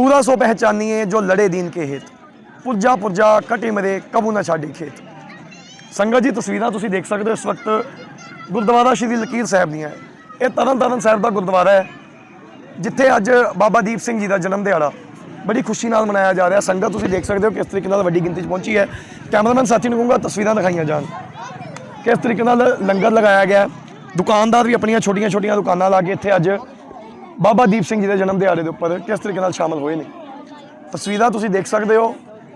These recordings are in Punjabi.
ਸੂਰਾ ਸੋ ਪਹਿਚਾਨੀਏ ਜੋ ਲੜੇ ਦੀਨ ਕੇ ਹੇਤ। ਪੁਰਜਾ ਪੁਰਜਾ ਕਟੇ ਮਰੇ, ਕਬੂ ਨਾ ਛਾੜੇ ਖੇਤ। ਸੰਗਤ ਜੀ, ਤਸਵੀਰਾਂ ਤੁਸੀਂ ਦੇਖ ਸਕਦੇ ਹੋ ਇਸ ਵਕਤ ਗੁਰਦੁਆਰਾ ਸ਼੍ਰੀ ਲਕੀਰ ਸਾਹਿਬ ਦੀਆਂ। ਇਹ ਤਰਨ ਤਰਨਤਾਰਨ ਸਾਹਿਬ ਦਾ ਗੁਰਦੁਆਰਾ ਹੈ, ਜਿੱਥੇ ਅੱਜ ਬਾਬਾ ਦੀਪ ਸਿੰਘ ਜੀ ਦਾ ਜਨਮ ਦਿਹਾੜਾ ਬੜੀ ਖੁਸ਼ੀ ਨਾਲ ਮਨਾਇਆ ਜਾ ਰਿਹਾ। ਸੰਗਤ ਤੁਸੀਂ ਦੇਖ ਸਕਦੇ ਹੋ ਕਿਸ ਤਰੀਕੇ ਨਾਲ ਵੱਡੀ ਗਿਣਤੀ 'ਚ ਪਹੁੰਚੀ ਹੈ। ਕੈਮਰਾਮੈਨ ਸਾਥੀ ਨੂੰ ਕਹੂੰਗਾ ਤਸਵੀਰਾਂ ਦਿਖਾਈਆਂ ਜਾਣ। ਕਿਸ ਤਰੀਕੇ ਨਾਲ ਲੰਗਰ ਲਗਾਇਆ ਗਿਆ। ਦੁਕਾਨਦਾਰ ਵੀ ਆਪਣੀਆਂ ਛੋਟੀਆਂ-ਛੋਟੀਆਂ ਦੁਕਾਨਾਂ ਲਾ ਕੇ ਇੱਥੇ ਅੱਜ ਬਾਬਾ ਦੀਪ ਸਿੰਘ ਜੀ ਦੇ ਜਨਮ ਦਿਹਾੜੇ ਦੇ ਉੱਪਰ ਕਿਸ ਤਰੀਕੇ ਨਾਲ ਸ਼ਾਮਲ ਹੋਏ ਨੇ? ਤਸਵੀਰਾਂ ਤੁਸੀਂ ਦੇਖ ਸਕਦੇ ਹੋ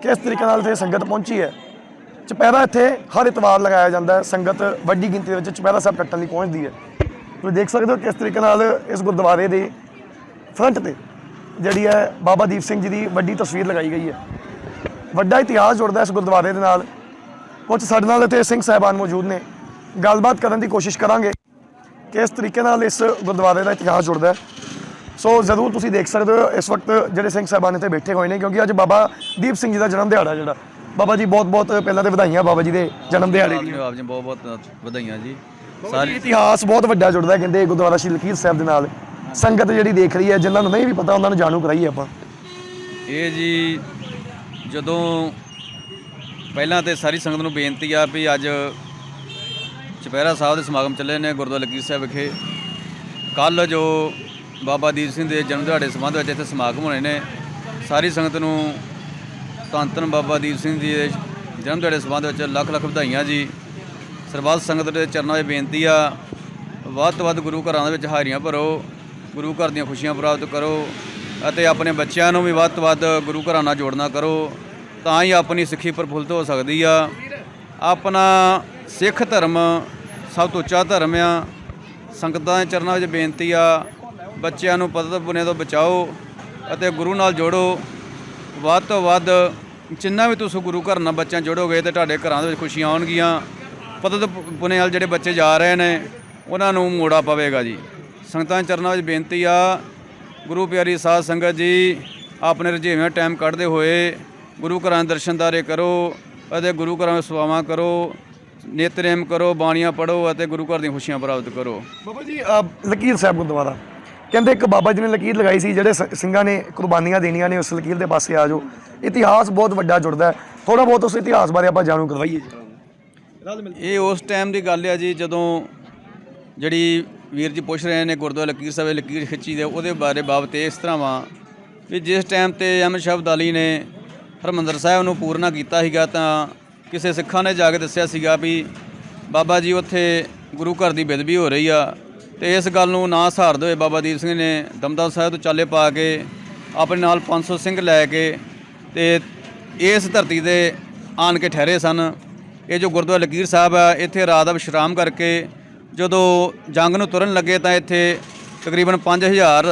ਕਿਸ ਤਰੀਕੇ ਨਾਲ ਇੱਥੇ ਸੰਗਤ ਪਹੁੰਚੀ ਹੈ। ਚੁਪਹਿਰਾ ਇੱਥੇ ਹਰ ਇਤਵਾਰ ਲਗਾਇਆ ਜਾਂਦਾ ਹੈ। ਸੰਗਤ ਵੱਡੀ ਗਿਣਤੀ ਦੇ ਵਿੱਚ ਚੁਪਹਿਰਾ ਸਾਹਿਬ ਕੱਟਣ ਲਈ ਪਹੁੰਚਦੀ ਹੈ। ਤੁਸੀਂ ਦੇਖ ਸਕਦੇ ਹੋ ਕਿਸ ਤਰੀਕੇ ਨਾਲ ਇਸ ਗੁਰਦੁਆਰੇ ਦੇ ਫਰੰਟ ਤੇ ਜਿਹੜੀ ਹੈ ਬਾਬਾ ਦੀਪ ਸਿੰਘ ਜੀ ਦੀ ਵੱਡੀ ਤਸਵੀਰ ਲਗਾਈ ਗਈ ਹੈ। ਵੱਡਾ ਇਤਿਹਾਸ ਜੁੜਦਾ ਇਸ ਗੁਰਦੁਆਰੇ ਦੇ ਨਾਲ। ਕੁਝ ਸਾਡੇ ਨਾਲ ਇੱਥੇ ਸਿੰਘ ਸਾਹਿਬਾਨ ਮੌਜੂਦ ਨੇ। ਗੱਲਬਾਤ ਕਰਨ ਦੀ ਕੋਸ਼ਿਸ਼ ਕਰਾਂਗੇ ਕਿ ਇਸ ਤਰੀਕੇ ਨਾਲ ਇਸ ਗੁਰਦੁਆਰੇ ਦਾ ਇਤਿਹਾਸ ਜੁੜਦਾ ਹੈ। ਸੋ ਜ਼ਰੂਰ ਤੁਸੀਂ ਦੇਖ ਸਕਦੇ ਹੋ ਇਸ ਵਕਤ ਜਿਹੜੇ ਸਿੰਘ ਸਾਹਿਬਾਨ ਇੱਥੇ ਬੈਠੇ ਹੋਏ ਨੇ ਕਿਉਂਕਿ ਅੱਜ ਬਾਬਾ ਦੀਪ ਸਿੰਘ ਜੀ ਦਾ ਜਨਮ ਦਿਹਾੜਾ ਜਿਹੜਾ। ਬਾਬਾ ਜੀ ਬਹੁਤ ਬਹੁਤ ਪਹਿਲਾਂ ਤੇ ਵਧਾਈਆਂ ਬਾਬਾ ਜੀ ਦੇ ਜਨਮ ਦਿਹਾੜੇ ਜੀ ਆਪ ਜੀ ਬਹੁਤ ਬਹੁਤ ਵਧਾਈਆਂ ਜੀ। ਸਾਰੀ ਇਤਿਹਾਸ ਬਹੁਤ ਵੱਡਾ ਜੁੜਦਾ ਕਹਿੰਦੇ ਗੁਰਦੁਆਰਾ ਸ਼੍ਰੀ ਲਕੀਰ ਸਾਹਿਬ ਦੇ ਨਾਲ। ਸੰਗਤ ਜਿਹੜੀ ਦੇਖ ਰਹੀ ਹੈ ਜਿਨ੍ਹਾਂ ਨੂੰ ਨਹੀਂ ਵੀ ਪਤਾ ਉਹਨਾਂ ਨੂੰ ਜਾਣੂ ਕਰਾਈਏ ਆਪਾਂ। ਇਹ ਜੀ ਜਦੋਂ ਪਹਿਲਾਂ ਤੇ ਸਾਰੀ ਸੰਗਤ ਨੂੰ ਬੇਨਤੀ ਆ ਵੀ ਅੱਜ ਚੁਪਹਿਰਾ ਸਾਹਿਬ ਦੇ ਸਮਾਗਮ ਚੱਲੇ ਨੇ ਗੁਰਦੁਆਰਾ ਲਕੀਰ ਸਾਹਿਬ ਵਿਖੇ। ਕੱਲ ਜੋ ਬਾਬਾ ਦੀਪ ਸਿੰਘ ਦੇ ਜਨਮ ਦਿਹਾੜੇ ਸੰਬੰਧ ਵਿੱਚ ਇੱਥੇ ਸਮਾਗਮ ਹੋਣੇ ਨੇ। ਸਾਰੀ ਸੰਗਤ ਨੂੰ ਧੰਨ ਬਾਬਾ ਦੀਪ ਸਿੰਘ ਜੀ ਦੇ ਜਨਮ ਦਿਹਾੜੇ ਸੰਬੰਧ ਵਿੱਚ ਲੱਖ ਲੱਖ ਵਧਾਈਆਂ ਜੀ। ਸਰਬੱਤ ਸੰਗਤ ਦੇ ਚਰਨਾਂ 'ਚ ਬੇਨਤੀ ਆ, ਵੱਧ ਤੋਂ ਵੱਧ ਗੁਰੂ ਘਰਾਂ ਦੇ ਵਿੱਚ ਹਾਜ਼ਰੀਆਂ ਭਰੋ, ਗੁਰੂ ਘਰ ਦੀਆਂ ਖੁਸ਼ੀਆਂ ਪ੍ਰਾਪਤ ਕਰੋ ਅਤੇ ਆਪਣੇ ਬੱਚਿਆਂ ਨੂੰ ਵੀ ਵੱਧ ਤੋਂ ਵੱਧ ਗੁਰੂ ਘਰਾਂ ਨਾਲ ਜੋੜਨਾ ਕਰੋ। ਤਾਂ ਹੀ ਆਪਣੀ ਸਿੱਖੀ ਪ੍ਰਫੁੱਲਤ ਹੋ ਸਕਦੀ ਆ। ਆਪਣਾ ਸਿੱਖ ਧਰਮ ਸਭ ਤੋਂ ਉੱਚਾ ਧਰਮ ਆ। ਸੰਗਤਾਂ ਦੇ ਚਰਨਾਂ ਵਿੱਚ ਬੇਨਤੀ ਆ ਬੱਚਿਆਂ ਨੂੰ ਪਤਤ ਪੁਨੇ ਤੋਂ ਬਚਾਓ ਅਤੇ ਗੁਰੂ ਨਾਲ ਜੋੜੋ। ਵੱਧ ਤੋਂ ਵੱਧ ਜਿੰਨਾ ਵੀ ਤੁਸੀਂ ਗੁਰੂ ਘਰ ਨਾਲ ਬੱਚਿਆਂ ਜੋੜੋਗੇ ਤੇ ਤੁਹਾਡੇ ਘਰਾਂ ਦੇ ਵਿੱਚ ਖੁਸ਼ੀਆਂ ਆਉਣਗੀਆਂ। ਪਤਤ ਪੁਨੇ ਨਾਲ ਜਿਹੜੇ ਬੱਚੇ ਜਾ ਰਹੇ ਨੇ, ਉਹਨਾਂ ਨੂੰ ਮੋੜਾ ਪਵੇਗਾ ਜੀ। ਸੰਗਤਾਂ ਚਰਨਾਂ ਵਿੱਚ ਬੇਨਤੀ ਆ, ਗੁਰੂ ਪਿਆਰੀ ਸਾਧ ਸੰਗਤ ਜੀ, ਆਪਣੇ ਰਜੇਵੇਂ ਟਾਈਮ ਕੱਢਦੇ ਹੋਏ ਗੁਰੂ ਘਰਾਂ ਦੇ ਦਰਸ਼ਨਦਾਰੇ ਕਰੋ ਅਤੇ ਗੁਰੂ ਘਰਾਂ ਵਿੱਚ ਸੇਵਾਵਾਂ ਕਰੋ ਨਿਤਨੇਮ ਕਰੋ, ਬਾਣੀਆਂ ਪੜੋ ਅਤੇ ਗੁਰੂ ਘਰ ਦੀਆਂ ਖੁਸ਼ੀਆਂ ਪ੍ਰਾਪਤ ਕਰੋ। ਬਾਬਾ ਜੀ ਲਕੀਰ ਸਾਹਿਬ ਗੁਰਦੁਆਰਾ। ਕਹਿੰਦੇ ਇੱਕ ਬਾਬਾ ਜੀ ਨੇ ਲਕੀਰ ਲਗਾਈ ਸੀ, ਜਿਹੜੇ ਸ- ਸਿੰਘਾਂ ਨੇ ਕੁਰਬਾਨੀਆਂ ਦੇਣੀਆਂ ਨੇ, ਉਸ ਲਕੀਰ ਦੇ ਪਾਸੇ ਆ ਜਾਓ। ਇਤਿਹਾਸ ਬਹੁਤ ਵੱਡਾ ਜੁੜਦਾ ਹੈ। ਥੋੜਾ ਬਹੁਤ ਉਸ ਇਤਿਹਾਸ ਬਾਰੇ ਆਪਾਂ ਜਾਣੂ ਕਰਵਾਈਏ ਇਹ ਉਸ ਟਾਈਮ ਦੀ ਗੱਲ ਹੈ ਜੀ, ਜਦੋਂ ਜਿਹੜੀ ਵੀਰ ਜੀ ਪੁੱਛ ਰਹੇ ਨੇ ਗੁਰਦੁਆਰਾ ਲਕੀਰ ਸਾਹਿਬ ਦੀ ਲਕੀਰ ਖਿੱਚੀ ਦੇ, ਉਹਦੇ ਬਾਰੇ ਬਾਬਤ ਇਹ ਇਸ ਤਰ੍ਹਾਂ ਵਾ ਵੀ ਜਿਸ ਟਾਈਮ ਤੇ ਅਹਿਮਦ ਸ਼ਬਦ ਅਲੀ ਨੇ ਹਰਮੰਦਰ ਸਾਹਿਬ ਨੂੰ ਪੂਰਨਾ ਕੀਤਾ ਸੀਗਾ, ਤਾਂ ਕਿਸੇ ਸਿੱਖਾਂ ਨੇ ਜਾ ਕੇ ਦੱਸਿਆ ਸੀਗਾ ਵੀ ਬਾਬਾ ਜੀ, ਉੱਥੇ ਗੁਰੂ ਘਰ ਦੀ ਬੇਦਬੀ ਹੋ ਰਹੀ ਆ। ਤੇ ਇਸ ਗੱਲ ਨੂੰ ਨਾ ਸਹਾਰਦੇ ਹੋਏ ਬਾਬਾ ਦੀਪ ਸਿੰਘ ਨੇ ਦਮਦਮ ਸਾਹਿਬ ਤੋਂ ਚਾਲੇ ਪਾ ਕੇ ਆਪਣੇ ਨਾਲ 500 ਸਿੰਘ ਲੈ ਕੇ ਤੇ ਇਸ ਧਰਤੀ ਤੇ ਆਣ ਕੇ ਠਹਿਰੇ ਸਨ। ਇਹ ਜੋ ਗੁਰਦੁਆਰਾ ਲਕੀਰ ਸਾਹਿਬ ਹੈ ਇੱਥੇ ਰਾਤ ਦਾ ਵਿਸ਼ਰਾਮ ਕਰਕੇ ਜਦੋਂ ਜੰਗ ਨੂੰ ਤੁਰਨ ਲੱਗੇ ਤਾਂ ਇੱਥੇ ਤਕਰੀਬਨ 5000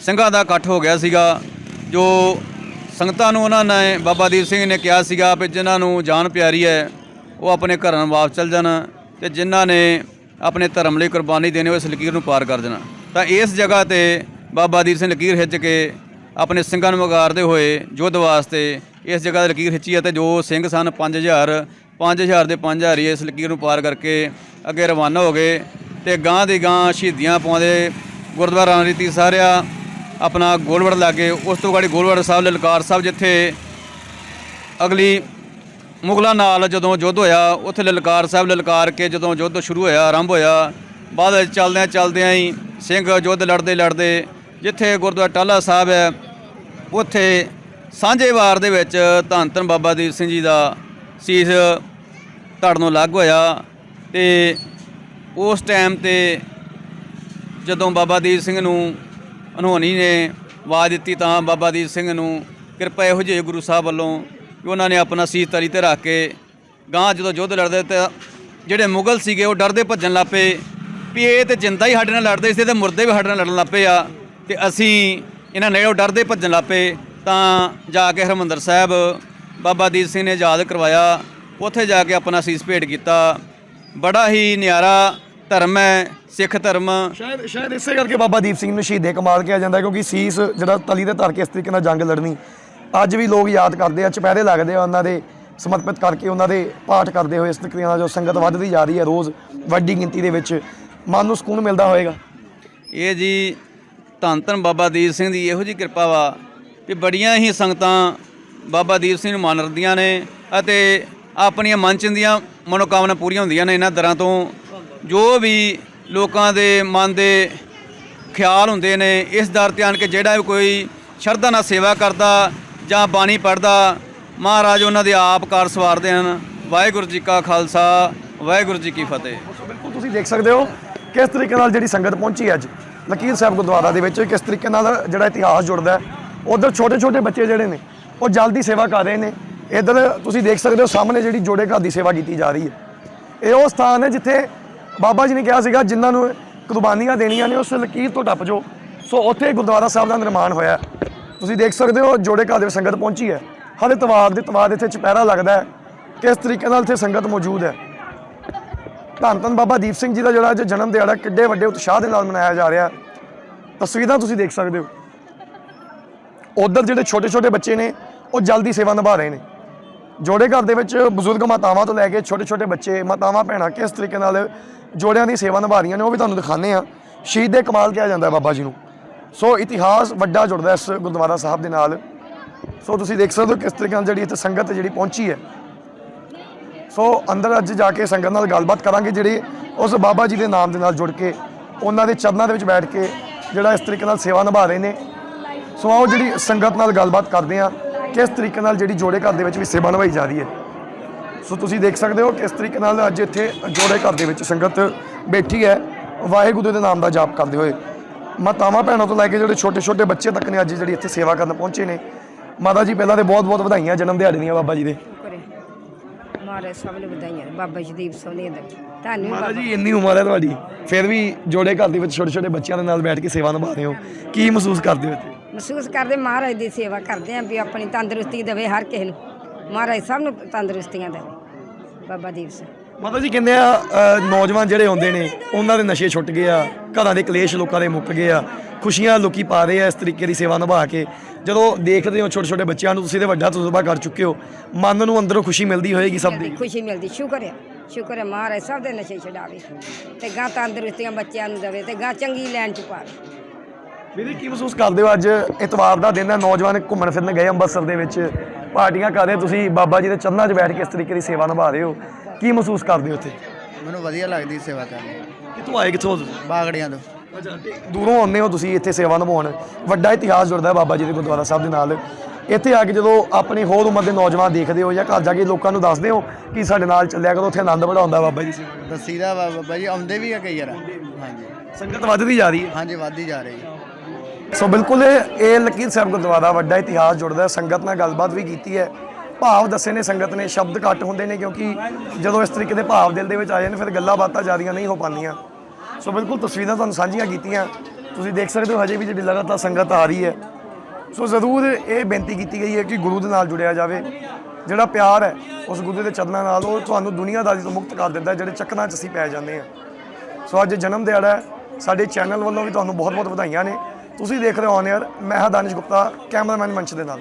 ਸਿੰਘਾਂ ਦਾ ਇਕੱਠ ਹੋ ਗਿਆ ਸੀਗਾ, ਜੋ ਸੰਗਤਾਂ ਨੂੰ ਉਹਨਾਂ ਨੇ ਬਾਬਾ ਦੀਪ ਸਿੰਘ ਨੇ ਕਿਹਾ ਸੀਗਾ ਵੀ ਜਿਨ੍ਹਾਂ ਨੂੰ ਜਾਨ ਪਿਆਰੀ ਹੈ, ਉਹ ਆਪਣੇ ਘਰਾਂ ਨੂੰ ਵਾਪਸ ਚਲ ਜਾਣ ਤੇ ਜਿਨ੍ਹਾਂ ਨੇ ਆਪਣੇ ਧਰਮ ਲਈ ਕੁਰਬਾਨੀ ਦੇਣੇ ਹੋਏ ਇਸ ਲਕੀਰ ਨੂੰ ਪਾਰ ਕਰ ਦੇਣਾ। ਤਾਂ ਇਸ ਜਗ੍ਹਾ ਤੇ ਬਾਬਾ ਦੀਪ ਸਿੰਘ ਲਕੀਰ ਖਿੱਚ ਕੇ ਆਪਣੇ ਸਿੰਘਾਂ ਨੂੰ ਵਗਾਰਦੇ ਹੋਏ ਯੁੱਧ ਵਾਸਤੇ ਇਸ ਜਗ੍ਹਾ ਤੇ ਲਕੀਰ ਖਿੱਚੀ ਹੈ ਤੇ ਜੋ ਸਿੰਘ ਸਨ 5000 5000 ਦੇ 5000 ਹੀ ਇਸ ਲਕੀਰ ਨੂੰ ਪਾਰ ਕਰਕੇ ਅੱਗੇ ਰਵਾਨਾ ਹੋ ਗਏ ਤੇ ਗਾਂ ਦੀ ਗਾਂ ਸ਼ਹੀਦੀਆਂ ਪਾਉਂਦੇ ਗੁਰਦੁਆਰਾ ਰੀਤੀ ਸਾਰਿਆ ਆਪਣਾ ਗੋਲਵੜ ਲਾਗੇ। ਉਸ ਤੋਂ ਗਾੜੀ ਗੋਲਵੜ ਸਾਹਿਬ, ਲਲਕਾਰ ਸਾਹਿਬ ਜਿੱਥੇ ਅਗਲੀ ਮੁਗਲਾਂ ਨਾਲ ਜਦੋਂ ਯੁੱਧ ਹੋਇਆ, ਉੱਥੇ ਲਲਕਾਰ ਸਾਹਿਬ ਲਲਕਾਰ ਕੇ ਜਦੋਂ ਯੁੱਧ ਸ਼ੁਰੂ ਹੋਇਆ, ਆਰੰਭ ਹੋਇਆ, ਬਾਅਦ ਵਿੱਚ ਚੱਲਦਿਆਂ ਚੱਲਦਿਆਂ ਹੀ ਸਿੰਘ ਯੁੱਧ ਲੜਦੇ ਲੜਦੇ ਜਿੱਥੇ ਗੁਰਦੁਆਰਾ ਟਾਲਾ ਸਾਹਿਬ ਹੈ, ਉੱਥੇ ਸਾਂਝੇਵਾਰ ਦੇ ਵਿੱਚ ਧੰਨ ਧੰਨ ਬਾਬਾ ਦੀਪ ਸਿੰਘ ਜੀ ਦਾ ਸੀਸ ਧੜ ਨੂੰ ਲੱਗ ਹੋਇਆ ਤੇ ਉਸ ਟਾਈਮ ਤੇ ਜਦੋਂ ਬਾਬਾ ਦੀਪ ਸਿੰਘ ਨੂੰ ਅਨਹੋਣੀ ਨੇ ਆਵਾਜ਼ ਦਿੱਤੀ ਤਾਂ ਬਾਬਾ ਦੀਪ ਸਿੰਘ ਨੂੰ ਕਿਰਪਾ ਇਹੋ ਜਿਹੇ ਗੁਰੂ ਸਾਹਿਬ ਵੱਲੋਂ ਕਿ ਉਹਨਾਂ ਨੇ ਆਪਣਾ ਸੀਸ ਤਲੀ ਤੇ ਰੱਖ ਕੇ ਗਾਂ ਜਦੋਂ ਯੁੱਧ ਲੜਦੇ ਤਾਂ ਜਿਹੜੇ ਮੁਗਲ ਸੀਗੇ ਉਹ ਡਰਦੇ ਭੱਜਣ ਲੱਪੇ ਵੀ ਇਹ ਤੇ ਜਿੰਦਾ ਹੀ ਸਾਡੇ ਨਾਲ ਲੜਦੇ ਸੀ ਤੇ ਮੁਰਦੇ ਵੀ ਸਾਡੇ ਨਾਲ ਲੜਨ ਲੱਪੇ ਆ ਤੇ ਅਸੀਂ ਇਹਨਾਂ ਨੇ ਉਹ ਡਰਦੇ ਭੱਜਣ ਲੱਪੇ ਤਾਂ ਜਾ ਕੇ ਹਰਮੰਦਰ ਸਾਹਿਬ, ਬਾਬਾ ਦੀਪ ਸਿੰਘ ਨੇ ਆਜ਼ਾਦ ਕਰਵਾਇਆ, ਉੱਥੇ ਜਾ ਕੇ ਆਪਣਾ ਸੀਸ ਭੇਟ ਕੀਤਾ। ਬੜਾ ਹੀ ਨਿਆਰਾ ਧਰਮ ਹੈ, ਸਿੱਖ ਧਰਮ। ਸ਼ਾਇਦ ਸ਼ਾਇਦ ਇਸੇ ਕਰਕੇ ਬਾਬਾ ਦੀਪ ਸਿੰਘ ਨੂੰ ਸ਼ਹੀਦੇ ਕਮਾਲ ਕਿਹਾ ਜਾਂਦਾ ਕਿਉਂਕਿ ਸੀਸ ਜਿਹੜਾ ਤਲੀ ਦੇ ਧਰ ਕੇ ਇਸ ਤਰੀਕੇ ਨਾਲ ਜੰਗ ਲੜਨੀ ਅੱਜ ਵੀ ਲੋਕ ਯਾਦ ਕਰਦੇ ਆ, ਚੁਪਹਿਰੇ ਲੱਗਦੇ ਆ ਉਹਨਾਂ ਦੇ, ਸਮਰਪਿਤ ਕਰਕੇ ਉਹਨਾਂ ਦੇ ਪਾਠ ਕਰਦੇ ਹੋਏ ਇਸ ਤਰੀਕੇ ਨਾਲ ਜੋ ਸੰਗਤ ਵੱਧਦੀ ਜਾ ਰਹੀ ਹੈ ਰੋਜ਼ ਵੱਡੀ ਗਿਣਤੀ ਦੇ ਵਿੱਚ। ਮਨ ਨੂੰ ਸਕੂਨ ਮਿਲਦਾ ਹੋਏਗਾ ਇਹ ਜੀ ਧੰਨ ਧੰਨ ਬਾਬਾ ਦੀਪ ਸਿੰਘ ਦੀ ਇਹੋ ਜੀ ਕਿਰਪਾ ਵਾ ਵੀ ਬੜੀਆਂ ਹੀ ਸੰਗਤਾਂ ਬਾਬਾ ਦੀਪ ਸਿੰਘ ਨੂੰ ਮੰਨਦੀਆਂ ਨੇ ਅਤੇ ਆਪਣੀਆਂ ਮਨਚਨ ਦੀਆਂ ਮਨੋਕਾਮਨਾ ਪੂਰੀਆਂ ਹੁੰਦੀਆਂ ਨੇ ਇਹਨਾਂ ਦਰਾਂ ਤੋਂ। ਜੋ ਵੀ ਲੋਕਾਂ ਦੇ ਮਨ ਦੇ ਖਿਆਲ ਹੁੰਦੇ ਨੇ, ਇਸ ਦਰ ਤੇ ਆਣ ਕੇ ਜਿਹੜਾ ਵੀ ਕੋਈ ਸ਼ਰਧਾ ਨਾਲ ਸੇਵਾ ਕਰਦਾ ਜਾਂ ਬਾਣੀ ਪੜਦਾ ਮਹਾਰਾਜ ਉਹਨਾਂ ਦੇ ਆਪ ਕਾਰ ਸਵਾਰਦੇ ਹਨ। ਵਾਹਿਗੁਰੂ ਜੀ ਕਾ ਖਾਲਸਾ, ਵਾਹਿਗੁਰੂ ਜੀ ਕੀ ਫਤਿਹ। ਬਿਲਕੁਲ ਤੁਸੀਂ ਦੇਖ ਸਕਦੇ ਹੋ ਕਿਸ ਤਰੀਕੇ ਨਾਲ ਜਿਹੜੀ ਸੰਗਤ ਪਹੁੰਚੀ ਹੈ ਅੱਜ। ਲਕੀਰ ਸਾਹਿਬ ਗੁਰਦੁਆਰਾ ਦੇ ਵਿੱਚ ਕਿਸ ਤਰੀਕੇ ਨਾਲ ਜਿਹੜਾ ਇਤਿਹਾਸ ਜੁੜਦਾ ਹੈ। ਉਧਰ ਛੋਟੇ ਛੋਟੇ ਬੱਚੇ ਜਿਹੜੇ ਨੇ, ਉਹ ਜਲਦੀ ਸੇਵਾ ਕਰ ਰਹੇ ਨੇ। ਇਧਰ ਤੁਸੀਂ ਦੇਖ ਸਕਦੇ ਹੋ ਸਾਹਮਣੇ ਜਿਹੜੀ ਜੋੜੇ ਘਰ ਦੀ ਸੇਵਾ ਕੀਤੀ ਜਾ ਰਹੀ ਹੈ। ਇਹ ਉਹ ਸਥਾਨ ਹੈ ਜਿੱਥੇ ਬਾਬਾ ਜੀ ਨੇ ਕਿਹਾ ਸੀਗਾ, ਜਿਨ੍ਹਾਂ ਨੂੰ ਕੁਰਬਾਨੀਆਂ ਦੇਣੀਆਂ ਨੇ, ਉਸ ਲਕੀਰ ਤੋਂ ਟੱਪ ਜਾਓ। ਸੋ ਉੱਥੇ ਗੁਰਦੁਆਰਾ ਸਾਹਿਬ ਦਾ ਨਿਰਮਾਣ ਹੋਇਆ ਤੁਸੀਂ ਦੇਖ ਸਕਦੇ ਹੋ ਜੋੜੇ ਘਰ ਦੇ ਵਿੱਚ ਸੰਗਤ ਪਹੁੰਚੀ ਹੈ। ਹਰ ਇਤਵਾਰ ਦੇ ਇਤਵਾਰ ਇੱਥੇ ਚਪਹਿਰਾ ਲੱਗਦਾ ਹੈ ਕਿਸ ਤਰੀਕੇ ਨਾਲ ਇੱਥੇ ਸੰਗਤ ਮੌਜੂਦ ਹੈ। ਧੰਨ ਧੰਨ ਬਾਬਾ ਦੀਪ ਸਿੰਘ ਜੀ ਦਾ ਜਿਹੜਾ ਅੱਜ ਜਨਮ ਦਿਹਾੜਾ ਕਿੱਡੇ ਵੱਡੇ ਉਤਸ਼ਾਹ ਦੇ ਨਾਲ ਮਨਾਇਆ ਜਾ ਰਿਹਾ ਤਸਵੀਰਾਂ ਤੁਸੀਂ ਦੇਖ ਸਕਦੇ ਹੋ। ਉਧਰ ਜਿਹੜੇ ਛੋਟੇ ਛੋਟੇ ਬੱਚੇ ਨੇ, ਉਹ ਜਲਦੀ ਸੇਵਾ ਨਿਭਾ ਰਹੇ ਨੇ। ਜੋੜੇ ਘਰ ਦੇ ਵਿੱਚ ਬਜ਼ੁਰਗ ਮਾਤਾਵਾਂ ਤੋਂ ਲੈ ਕੇ ਛੋਟੇ ਛੋਟੇ ਬੱਚੇ, ਮਾਤਾਵਾਂ, ਭੈਣਾਂ ਕਿਸ ਤਰੀਕੇ ਨਾਲ ਜੋੜਿਆਂ ਦੀ ਸੇਵਾ ਨਿਭਾ ਰਹੀਆਂ ਨੇ, ਉਹ ਵੀ ਤੁਹਾਨੂੰ ਦਿਖਾਣੇ ਆ ਸ਼ਹੀਦ ਦੇ ਕਮਾਲ ਕਿਹਾ ਜਾਂਦਾ ਬਾਬਾ ਜੀ ਨੂੰ। ਸੋ ਇਤਿਹਾਸ ਵੱਡਾ ਜੁੜਦਾ ਇਸ ਗੁਰਦੁਆਰਾ ਸਾਹਿਬ ਦੇ ਨਾਲ। ਸੋ ਤੁਸੀਂ ਦੇਖ ਸਕਦੇ ਹੋ ਕਿਸ ਤਰੀਕੇ ਨਾਲ ਜਿਹੜੀ ਇੱਥੇ ਸੰਗਤ ਜਿਹੜੀ ਪਹੁੰਚੀ ਹੈ। ਸੋ ਅੰਦਰ ਅੱਜ ਜਾ ਕੇ ਸੰਗਤ ਨਾਲ ਗੱਲਬਾਤ ਕਰਾਂਗੇ ਜਿਹੜੇ ਉਸ ਬਾਬਾ ਜੀ ਦੇ ਨਾਮ ਦੇ ਨਾਲ ਜੁੜ ਕੇ, ਉਹਨਾਂ ਦੇ ਚਰਨਾਂ ਦੇ ਵਿੱਚ ਬੈਠ ਕੇ ਜਿਹੜਾ ਇਸ ਤਰੀਕੇ ਨਾਲ ਸੇਵਾ ਨਿਭਾ ਰਹੇ ਨੇ। ਸੋ ਆਓ ਜਿਹੜੀ ਸੰਗਤ ਨਾਲ ਗੱਲਬਾਤ ਕਰਦੇ ਆ ਕਿਸ ਤਰੀਕੇ ਨਾਲ ਜਿਹੜੀ ਜੋੜੇ ਘਰ ਦੇ ਵਿੱਚ ਵੀ ਸੇਵਾ ਨਿਭਾਈ ਜਾ ਰਹੀ ਹੈ। ਸੋ ਤੁਸੀਂ ਦੇਖ ਸਕਦੇ ਹੋ ਕਿਸ ਤਰੀਕੇ ਨਾਲ ਅੱਜ ਇੱਥੇ ਜੋੜੇ ਘਰ ਦੇ ਵਿੱਚ ਸੰਗਤ ਬੈਠੀ ਹੈ। ਵਾਹਿਗੁਰੂ ਦੇ ਨਾਮ ਦਾ ਜਾਪ ਕਰਦੇ ਹੋਏ। ਮਾਤਾਵਾਂ ਭੈਣਾਂ ਤੋਂ ਲੈ ਕੇ ਜਿਹੜੇ ਛੋਟੇ ਛੋਟੇ ਬੱਚੇ ਤੱਕ ਨੇ ਅੱਜ ਜਿਹੜੀ ਇੱਥੇ ਸੇਵਾ ਕਰਨ ਪਹੁੰਚੇ ਨੇ। ਮਾਤਾ ਜੀ ਪਹਿਲਾਂ ਤੇ ਬਹੁਤ ਬਹੁਤ ਵਧਾਈਆਂ ਜਨਮ ਦਿਹਾੜੇ ਦੀਆਂ ਬਾਬਾ ਜੀ ਦੇ। ਮਾਰੇ ਸਭ ਨੂੰ ਵਧਾਈਆਂ। ਬਾਬਾ ਜਦੀਪ ਸੋਨੀ ਅੰਦਰ ਤੁਹਾਨੂੰ ਮਾਤਾ ਜੀ ਇੰਨੀ ਉਮਰ ਹੈ ਤੁਹਾਡੀ। ਫਿਰ ਵੀ ਜੋੜੇ ਘਰ ਦੇ ਵਿੱਚ ਛੋਟੇ ਛੋਟੇ ਬੱਚਿਆਂ ਦੇ ਨਾਲ ਬੈਠ ਕੇ ਸੇਵਾ ਨਿਭਾ ਰਹੇ ਹੋ। ਕੀ ਮਹਿਸੂਸ ਕਰਦੇ ਹੋ ਇੱਥੇ? ਮਹਿਸੂਸ ਕਰਦੇ ਮਹਾਰਾਜ ਦੀ ਸੇਵਾ ਕਰਦੇ ਆਂ ਵੀ ਆਪਣੀ ਤੰਦਰੁਸਤੀ ਦੇਵੇ ਹਰ ਕਿਸੇ ਨੂੰ। ਮਹਾਰਾਜ ਸਭ ਨੂੰ ਤੰਦਰੁਸਤੀਆਂ ਦੇਵੇ। ਬਾਬਾ ਦੀਪ ਸਿੰਘ। ਮਾਤਾ ਜੀ ਕਹਿੰਦੇ ਆ ਅ, ਨੌਜਵਾਨ ਜਿਹੜੇ ਹੁੰਦੇ ਨੇ ਉਹਨਾਂ ਦੇ ਨਸ਼ੇ ਛੁੱਟ ਗਏ ਆ। ਘਰਾਂ ਦੇ ਕਲੇਸ਼ ਲੋਕਾਂ ਦੇ ਮੁੱਕ ਗਏ ਆ। ਖੁਸ਼ੀਆਂ ਲੋਕੀ ਪਾ ਰਹੇ ਆ ਇਸ ਤਰੀਕੇ ਦੀ ਸੇਵਾ ਨਿਭਾ ਕੇ। ਜਦੋਂ ਦੇਖਦੇ ਹੋ ਛੋਟੇ ਛੋਟੇ ਬੱਚਿਆਂ ਨੂੰ ਤੁਸੀਂ ਤੇ ਵੱਡਾ ਤਜਰਬਾ ਕਰ ਚੁੱਕੇ ਹੋ। ਮਨ ਨੂੰ ਅੰਦਰੋਂ ਖੁਸ਼ੀ ਮਿਲਦੀ ਹੋਏਗੀ ਸਭ ਦੀ। ਖੁਸ਼ੀ ਮਿਲਦੀ ਸ਼ੁਕਰ ਹੈ ਸ਼ੁਕਰ ਹੈ ਮਹਾਰਾਜ ਸਭ ਦੇ ਨਸ਼ੇ ਛਡਾਵੇ। ਤੇ ਗਾਂ ਤੰਦਰੁਸਤੀਆਂ ਬੱਚਿਆਂ ਨੂੰ ਦੇਵੇ ਤੇ ਗਾਂ ਚੰਗੀ ਲੈਣ ਚ ਪਾਵੇ। ਵੀਰੇ ਕੀ ਮਹਿਸੂਸ ਕਰਦੇ ਹੋ ਅੱਜ? ਇਤਵਾਰ ਦਾ ਦਿਨ ਹੈ ਨੌਜਵਾਨ ਘੁੰਮਣ ਫਿਰਨ ਗਏ ਅੰਮ੍ਰਿਤਸਰ ਦੇ ਵਿੱਚ। ਪਾਰਟੀਆਂ ਕਰ ਰਹੇ ਤੁਸੀਂ ਬਾਬਾ ਜੀ ਦੇ ਚਰਨਾਂ 'ਚ ਬੈਠ ਕੇ ਇਸ ਤਰੀਕੇ ਦੀ ਸੇਵਾ ਨਿਭਾ ਰਹੇ ਹੋ। ਕੀ ਮਹਿਸੂਸ ਕਰਦੇ ਹੋ ਉੱਥੇ? ਮੈਨੂੰ ਵਧੀਆ ਲੱਗਦੀ ਸੇਵਾ ਕਰਨੀ ਕਿੱਥੋਂ ਆਏ ਕਿੱਥੋਂ? ਤੁਸੀਂ ਬਾਗੜੀਆਂ ਤੋਂ। ਅੱਛਾ ਤੇ ਦੂਰੋਂ ਆਉਂਦੇ ਹੋ ਤੁਸੀਂ ਇੱਥੇ ਸੇਵਾ ਨਿਭਾਉਣ। ਵੱਡਾ ਇਤਿਹਾਸ ਜੁੜਦਾ ਹੈ ਬਾਬਾ ਜੀ ਦੇ ਗੁਰਦੁਆਰਾ ਸਾਹਿਬ ਦੇ ਨਾਲ। ਇੱਥੇ ਆ ਕੇ ਜਦੋਂ ਆਪਣੀ ਹੋਰ ਉਮਰ ਦੇ ਨੌਜਵਾਨ ਦੇਖਦੇ ਹੋ ਜਾਂ ਘਰ ਜਾ ਕੇ ਲੋਕਾਂ ਨੂੰ ਦੱਸਦੇ ਹੋ ਕਿ ਸਾਡੇ ਨਾਲ ਚੱਲਿਆ ਕਰੋ ਉੱਥੇ ਆਨੰਦ ਬੜਾ ਆਉਂਦਾ ਬਾਬਾ ਜੀ ਦੀ ਸੇਵਾ ਦੱਸੀਦਾ ਵਾ ਬਾਬਾ ਜੀ ਆਉਂਦੇ ਵੀ ਆ ਕਈ ਵਾਰ। ਹਾਂਜੀ। ਸੰਗਤ ਵੱਧਦੀ ਜਾ ਰਹੀ ਹੈ। ਹਾਂਜੀ ਵੱਧਦੀ ਜਾ ਰਹੀ ਸੋ ਬਿਲਕੁਲ ਇਹ ਇਹ ਲਕੀਰ ਸਾਹਿਬ ਗੁਰਦੁਆਰਾ ਵੱਡਾ ਇਤਿਹਾਸ ਜੁੜਦਾ ਹੈ। ਸੰਗਤ ਨਾਲ ਗੱਲਬਾਤ ਵੀ ਕੀਤੀ ਹੈ। ਭਾਵ ਦੱਸੇ ਨੇ, ਸੰਗਤ ਨੇ, ਸ਼ਬਦ ਘੱਟ ਹੁੰਦੇ ਨੇ ਕਿਉਂਕਿ ਜਦੋਂ ਇਸ ਤਰੀਕੇ ਦੇ ਭਾਵ ਦਿਲ ਦੇ ਵਿੱਚ ਆ ਜਾਣ ਫਿਰ ਗੱਲਾਂ ਬਾਤਾਂ ਜ਼ਿਆਦੀਆਂ ਨਹੀਂ ਹੋ ਪਾਉਂਦੀਆਂ। ਸੋ ਬਿਲਕੁਲ ਤਸਵੀਰਾਂ ਤੁਹਾਨੂੰ ਸਾਂਝੀਆਂ ਕੀਤੀਆਂ। ਤੁਸੀਂ ਦੇਖ ਸਕਦੇ ਹੋ ਹਜੇ ਵੀ ਜਿਹੜੀ ਲਗਾਤਾਰ ਸੰਗਤ ਆ ਰਹੀ ਹੈ। ਸੋ ਜ਼ਰੂਰ ਇਹ ਬੇਨਤੀ ਕੀਤੀ ਗਈ ਹੈ ਕਿ ਗੁਰੂ ਦੇ ਨਾਲ ਜੁੜਿਆ ਜਾਵੇ। ਜਿਹੜਾ ਪਿਆਰ ਹੈ, ਉਸ ਗੁਰੂ ਦੇ ਚਰਨਾਂ ਨਾਲ ਉਹ ਤੁਹਾਨੂੰ ਦੁਨੀਆਦਾਰੀ ਤੋਂ ਮੁਕਤ ਕਰ ਦਿੰਦਾ ਜਿਹੜੇ ਚੱਕਰਾਂ 'ਚ ਅਸੀਂ ਪੈ ਜਾਂਦੇ ਹਾਂ। ਸੋ ਅੱਜ ਜਨਮ ਦਿਹਾੜਾ ਹੈ। ਸਾਡੇ ਚੈਨਲ ਵੱਲੋਂ ਵੀ ਤੁਹਾਨੂੰ ਬਹੁਤ ਬਹੁਤ ਵਧਾਈਆਂ ਨੇ। ਤੁਸੀਂ ਦੇਖ ਰਹੇ ਹੋ ਔਨ 에ਅਰ ਮੈਂ ਹਾਂ ਦਾਨਿਸ਼ ਗੁਪਤਾ, ਕੈਮਰਾਮੈਨ ਮੰਚ ਦੇ ਨਾਲ।